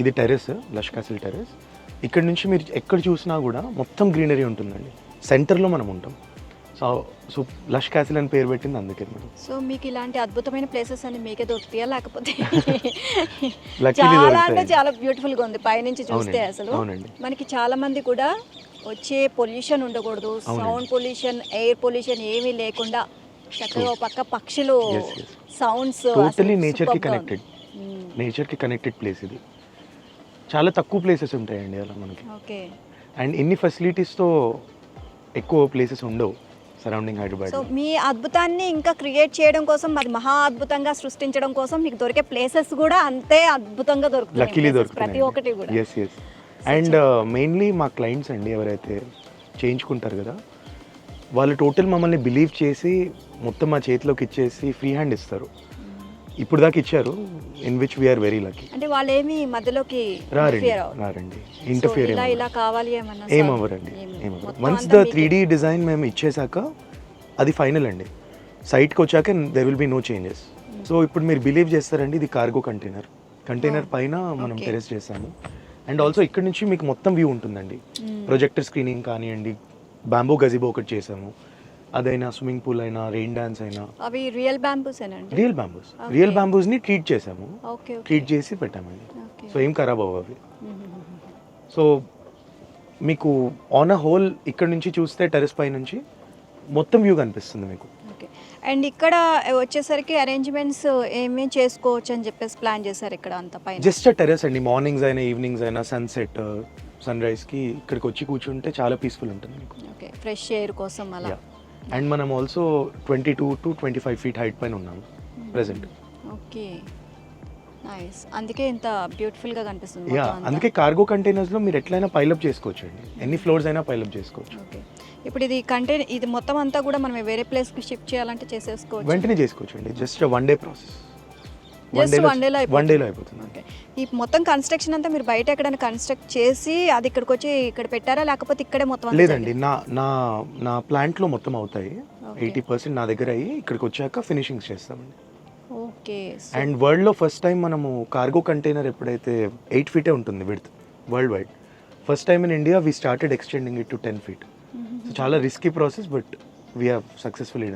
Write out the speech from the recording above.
ఇది terrace lush castle terrace. ఇక్కడ నుంచి మీరు ఎక్కడ చూసినా కూడా మొత్తం గ్రీనరీ ఉంటుందండి. సెంటర్లో మనం ఉంటాం. సో సో లష్ క్యాసిల్ అని పేరు పెట్టింది అందుకే మనం. సో మీకు ఇలాంటి అద్భుతమైన ప్లేసెస్ అన్ని మీకే దొరుకుతాయా? లేకపోతే చాలా అంటే. చాలా బ్యూటిఫుల్గా ఉంది. పైనుంచి చూస్తే అసలు. మనకి చాలా మంది కూడా వచ్చే పొల్యూషన్ ఉండకూడదు. సౌండ్ పొల్యూషన్ ఎయిర్ పొల్యూషన్ ఏమీ లేకుండా చక్కగా పక్క పక్షులు. సౌండ్స్ టోటలీ నేచర్కి కనెక్టెడ్ నేచర్కి కనెక్టెడ్ ప్లేస్ ఇది. చాలా తక్కువ ప్లేసెస్ ఉంటాయండి అలా మనకి. ఓకే. అండ్ ఇన్ని ఫెసిలిటీస్తో ఎక్కువ ప్లేసెస్ ఉండవు సరౌండింగ్ హైదరాబాద్ సో మీ అద్భుతాన్ని ఇంకా క్రియేట్ చేయడం కోసం అది మహా అద్భుతంగా సృష్టించడం కోసం మీకు దొరికే ప్లేసెస్ కూడా అంతే అద్భుతంగా లక్కీలీ దొరుకుతాయి places. ప్రతి ఒక్కటి దొరుకుతుంది కూడా ఎస్ ఎస్ అండ్ మెయిన్లీ మా క్లయింట్స్ అండి ఎవరైతే చేయించుకుంటారు కదా వాళ్ళు టోటల్ మమ్మల్ని బిలీవ్ చేసి మొత్తం మా చేతిలోకి ఇచ్చేసి ఫ్రీ హ్యాండ్ ఇస్తారు. ఇప్పుడు దాకా ఇచ్చారు in which we are very lucky అంటే వాళ్ళు ఏమి మధ్యలోకి రారండి. రారండి. ఇంటర్ఫియర్ ఇలా ఇలా కావాలి ఏమన్నా ఏమవ్వరండి ఏమవ్వరు. Once the. Three D design మేము ఇచ్చేసాక అది ఫైనల్ అండి. సైట్కి వచ్చాక there will be no changes so ఇప్పుడు మీరు బిలీవ్ చేస్తారండి ఇది కార్గో కంటైనర్ కంటైనర్ పైన మనం. టెరెస్ చేసాము అండ్ ఆల్సో ఇక్కడ నుంచి మీకు మొత్తం వ్యూ ఉంటుందండి. Hmm. ప్రొజెక్టర్ స్క్రీనింగ్ కానివ్వండి బ్యాంబూ గజిబో ఒకటి చేసాము అదైనా స్విమ్మింగ్ పూల్ అయినా రెయిన్ డాన్స్ అయినా. అవి రియల్ బ్యాంబూస్ ఏనండి? Real bamboos. రియల్ బ్యాంబూస్ని ట్రీట్ చేసాము ఓకే ట్రీట్ చేసి పెట్టామండి. సో ఏం ఖరాబ్ అవ్వవు అవి. సో మీకు ఆన్ అ హోల్ ఇక్కడ నుంచి చూస్తే టెరెస్ పై నుంచి మొత్తం వ్యూ కనిపిస్తుంది మీకు. ఓకే. అండ్ ఇక్కడ వచ్చేసరికి అరేంజ్మెంట్స్ ఏమేమి చేసుకోవచ్చు అని చెప్పేసి ప్లాన్ చేశారు ఇక్కడ అంత పైన? జస్ట్ టెరెస్ అండి. మార్నింగ్స్ అయినా ఈవినింగ్స్ అయినా సన్సెట్ సన్ రైజ్కి ఇక్కడికి వచ్చి కూర్చుంటే చాలా పీస్ఫుల్ ఉంటుంది మీకు. ఓకే. ఫ్రెష్ ఎయిర్ కోసం అలా. అండ్ మనం also twenty two to twenty five feet height పైన ఉన్నాము ప్రెసెంట్ ఓకే నైస్ అందుకే ఇంత బ్యూటిఫుల్గా కనిపిస్తుంది యా. అందుకే కార్గో కంటైనర్స్లో మీరు ఎట్లయినా పైలప్ చేసుకోవచ్చు అండి ఎన్ని ఫ్లోర్స్ అయినా పైలప్ చేసుకోవచ్చు. ఓకే ఇప్పుడు ఇది కంటైనర్ ఇది మొత్తం అంతా కూడా మనం వేరే ప్లేస్కి షిఫ్ట్ చేయాలంటే చేసేసుకోవచ్చు? వెంటనే చేసుకోవచ్చు అండి just one day process one డేలో అయిపోతుంది. ఈ మొత్తం కన్స్ట్రక్షన్ అంతా మీరు బయట ఎక్కడైనా కన్స్ట్రక్ట్ చేసి అది ఇక్కడికి వచ్చి ఇక్కడ పెట్టారా? లేకపోతే ఇక్కడే మొత్తం లేదండి. నా నా నా ప్లాంట్లో మొత్తం అవుతాయి. ఎయిటీ పర్సెంట్ నా దగ్గర అయ్యి ఇక్కడికి వచ్చాక ఫినిషింగ్స్ చేస్తామండి? ఓకే అండ్ వరల్డ్లో ఫస్ట్ టైం మనము కార్గో కంటైనర్ ఎప్పుడైతే ఎయిట్ ఫీటే ఉంటుంది width world wide first time in India we started extending it to ten feet so చాలా risky process but we have successful